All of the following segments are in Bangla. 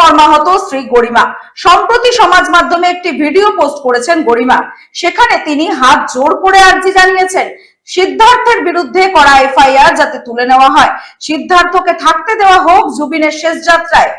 মর্মাহত শ্রী গরিমা। সম্প্রতি সমাজ মাধ্যমে একটি ভিডিও পোস্ট করেছেন গরিমা। সেখানে তিনি হাত জোর করে আর্জি জানিয়েছেন, সিদ্ধার্থের বিরুদ্ধে করা এফআইআর যাতে তুলে নেওয়া হয়। সিদ্ধার্থকে থাকতে দেওয়া হোক জুবিনের শেষ যাত্রায়।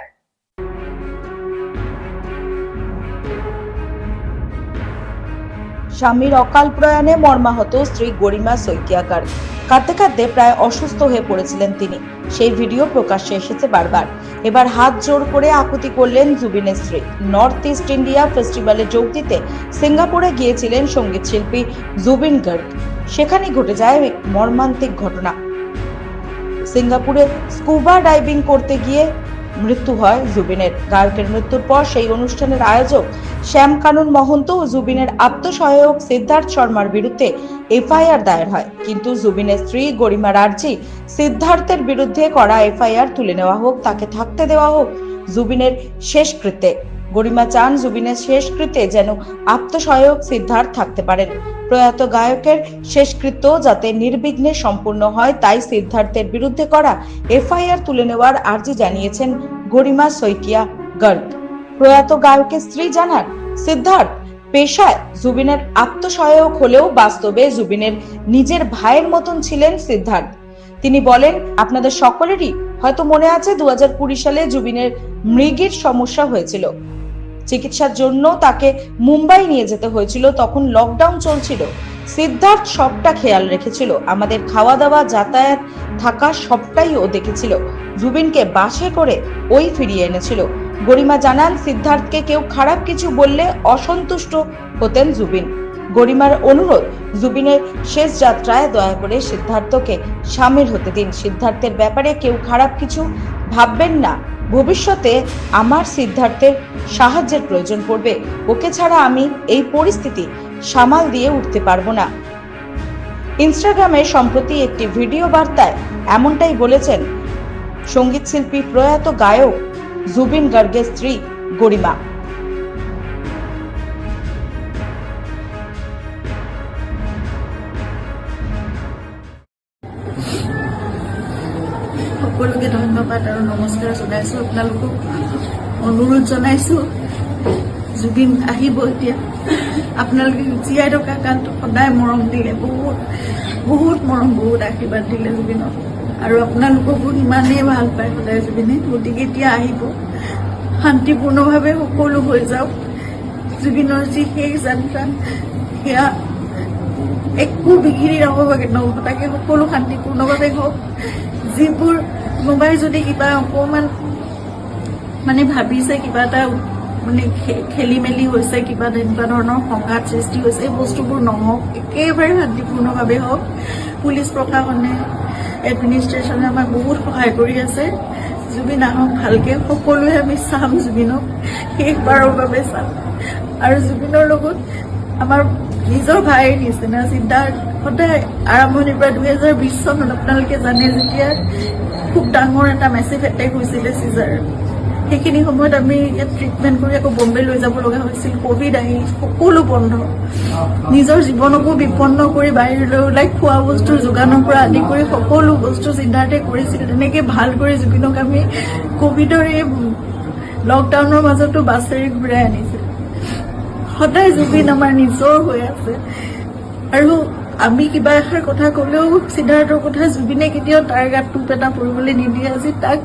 স্বামীর অকাল প্রয়াণে মর্মাহত স্ত্রী গরিমা সৈকিয়াকার। কাঁদতে কাঁদতে প্রায় অসুস্থ হয়ে পড়েছিলেন তিনি। সেই ভিডিও প্রকাশ্যে এসেছে বারবার। এবার হাত জোর করে আকুতি করলেন জুবিনের স্ত্রী। নর্থ ইস্ট ইন্ডিয়া ফেস্টিভ্যালে যোগ দিতে সিঙ্গাপুরে গিয়েছিলেন সংগীত শিল্পী জুবিন গার্গ। সেখানে ঘটে যায় মর্মান্তিক ঘটনা। সিঙ্গাপুরে স্কুবা ডাইভিং করতে গিয়ে মৃত্যু হয় জুবিনের। গায়কের মৃত্যুর পর সেই অনুষ্ঠানের আয়োজক শ্যাম কানুন মহন্ত ও জুবিনের আত্মসহায়ক সিদ্ধার্থ শর্মার বিরুদ্ধে এফআইআর দায়ের হয়। কিন্তু জুবিনের স্ত্রী গরিমা রার্জি সিদ্ধার্থের বিরুদ্ধে করা এফআইআর তুলে নেওয়া হোক, তাকে থাকতে দেওয়া হোক, জুবিনের শেষকৃত্যে। গরিমা চান জুবিনের শেষকৃত্যে যেন আত্মসহায়ক সিদ্ধার্থ থাকতে পারেন। প্রয়াত গায়কের শেষকৃত্য যাতে নির্বিঘ্নে সম্পূর্ণ হয়, তাই সিদ্ধার্থের বিরুদ্ধে করা এফআইআর তুলে নেওয়ার আর্জি জানিয়েছেন গরিমা সৈকিয়া গর্গ। প্রয়াত গায়কের স্ত্রী জানান, সিদ্ধার্থ পেশায় জুবিনের আত্মসহায়ক হলেও বাস্তবে জুবিনের নিজের ভাইয়ের মতন ছিলেন সিদ্ধার্থ। তিনি বলেন, আপনাদের সকলেরই হয়তো মনে আছে দু হাজার কুড়ি সালে জুবিনের মৃগীর সমস্যা হয়েছিল। চিকিৎসার জন্য তাকে মুম্বাই নিয়ে যেতে হয়েছিল, তখন লকডাউন চলছিল। সিদ্ধার্থ সবটা খেয়াল রেখেছিল। আমাদের খাওয়া দাওয়া যাতায়াত থাকা সবটাই ও দেখেছিল। জুবিনকে বাসে করে ওই ফিরিয়ে এনেছিল। গরিমা জানান, সিদ্ধার্থকে কেউ খারাপ কিছু বললে অসন্তুষ্ট হতেন জুবিন। গরিমার অনুরোধ, জুবিনের শেষ যাত্রায় দয়া করে সিদ্ধার্থকে সামিল হতে দিন। সিদ্ধার্থের ব্যাপারে কেউ খারাপ কিছু ভাববেন না। ভবিষ্যতে আমার সিদ্ধার্থের সাহায্যের প্রয়োজন পড়বে। ওকে ছাড়া আমি এই পরিস্থিতি সামাল দিয়ে উঠতে পারব না। ইনস্টাগ্রামে সম্প্রতি একটি ভিডিও বার্তায় এমনটাই বলেছেন সংগীত শিল্পী প্রয়াত গায়ক জুবিন গাৰ্গেৰ স্ত্ৰী গৰিমা সকলোকে ধন্যবাদ আৰু নমস্কাৰ জনাইছোঁ আপোনালোকক। অনুৰোধ জনাইছোঁ জুবিন আহিব এতিয়া। আপোনালোকে জীয়াই থকা কালটো সদায় মৰম দিলে বহুত বহুত মৰম বহুত আশীৰ্বাদ দিলে জুবিনক। আৰু আপোনালোককো ইমানেই ভালো পায় সদায় জুবিনে। গতিকে এতিয়া আহিব। শান্তিপূৰ্ণভাৱে সকলো হৈ যাওক। জুবিনৰ যি শেষ যাত্ৰা, সেয়া একো বিঘিনি নহ'বগে নঘটাকে সকলো শান্তিপূৰ্ণভাৱে হওক। যিবোৰ কোনোবাই যদি কিবা অকণমান মানে ভাবিছে, কিবা এটা মানে খে- খেলি মেলি হৈছে, কিবা তেনেকুৱা ধৰণৰ সংঘাত সৃষ্টি হৈছে, এই বস্তুবোৰ নহওক, একেবাৰে শান্তিপূৰ্ণভাৱে হওক, পুলিচ প্ৰশাসনে, এডমিনিষ্ট্ৰেশ্যনে আমাক বহুত সহায় কৰি আছে। জুবিন আহক, ভালকে সকলোৱে আমি চাম জুবিনক, শেষবাৰৰ বাবে চাম। আৰু জুবিনৰ লগত আমাৰ নিজৰ ভাইৰ নিচিনা সিদ্ধাৰ্থ সদায় আৰম্ভণিৰ পৰা দুহেজাৰ বিশ চনত আপোনালোকে জানে যেতিয়া খুব ডাঙৰ এটা মেচিভ এটেক হৈছিলে চিজাৰ সেইখিনি সময়ত আমি ইয়াত ট্ৰিটমেণ্ট কৰি আকৌ বম্বে লৈ যাব লগা হৈছিল। কভিড আহি সকলো বন্ধ। নিজৰ জীৱনকো বিপন্ন কৰি বাহিৰলৈ ওলাই খোৱা বস্তুৰ যোগানৰ পৰা আদি কৰি সকলো বস্তু সিদ্ধাৰ্থে কৰিছিল। তেনেকৈ ভালো কৰি জুবিনক আমি কভিডৰ এই লকডাউনৰ মাজতো বাছেৰে ঘূৰাই আনিছিল। সদায় জুবিন আমাৰ নিজৰ হৈ আছে। আৰু আমি কিবা এষাৰ কথা ক'লেও সিদ্ধাৰ্থৰ কথা জুবিনে কেতিয়াও তাৰ গাত টোপ এটা পৰিবলৈ নিদিয়ে। আজি তাক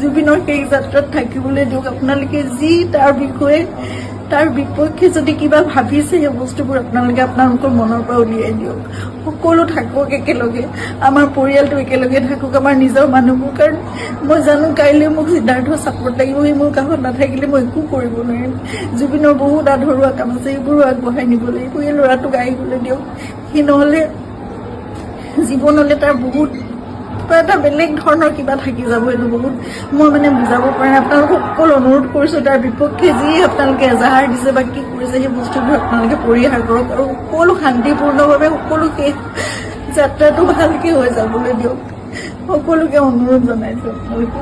জুবিনৰ সেই যাত্ৰাত থাকিবলৈ দিয়ক। আপোনালোকে যি তাৰ বিষয়ে তাৰ বিপক্ষে যদি কিবা ভাবিছে সেই বস্তুবোৰ আপোনালোকে আপোনালোকৰ মনৰ পৰা উলিয়াই দিয়ক সকলো থাকক একেলগে আমাৰ পৰিয়ালটো একেলগে থাকক আমাৰ নিজৰ মানুহবোৰ কাৰণ মই জানো কাইলৈ মোক সিদ্ধাৰ্থ ছাপৰ্ট লাগিব সি মোৰ কাষত নাথাকিলে মই একো কৰিব নোৱাৰিম। জুবিনৰ বহুত আধৰুৱা কাম আছে সেইবোৰো আগবঢ়াই নিব লাগিব এই ল'ৰাটোক আহিবলৈ দিয়ক। সি নহ'লে জীৱনলৈ তাৰ বহুত কিবা এটা বেলেগ ধৰণৰ কিবা থাকি যাব এইটো বহুত মই মানে বুজাব পৰা নাই। আপোনালোকক সকলো অনুৰোধ কৰিছোঁ তাৰ বিপক্ষে যি আপোনালোকে এজাহাৰ দিছে বা কি কৰিছে সেই বস্তুবোৰ আপোনালোকে পৰিহাৰ কৰক আৰু সকলো শান্তিপূৰ্ণভাৱে সকলো শেষ যাত্ৰাটো ভালকৈ হৈ যাবলৈ দিয়ক। সকলোকে অনুৰোধ জনাইছোঁ আপোনালোকে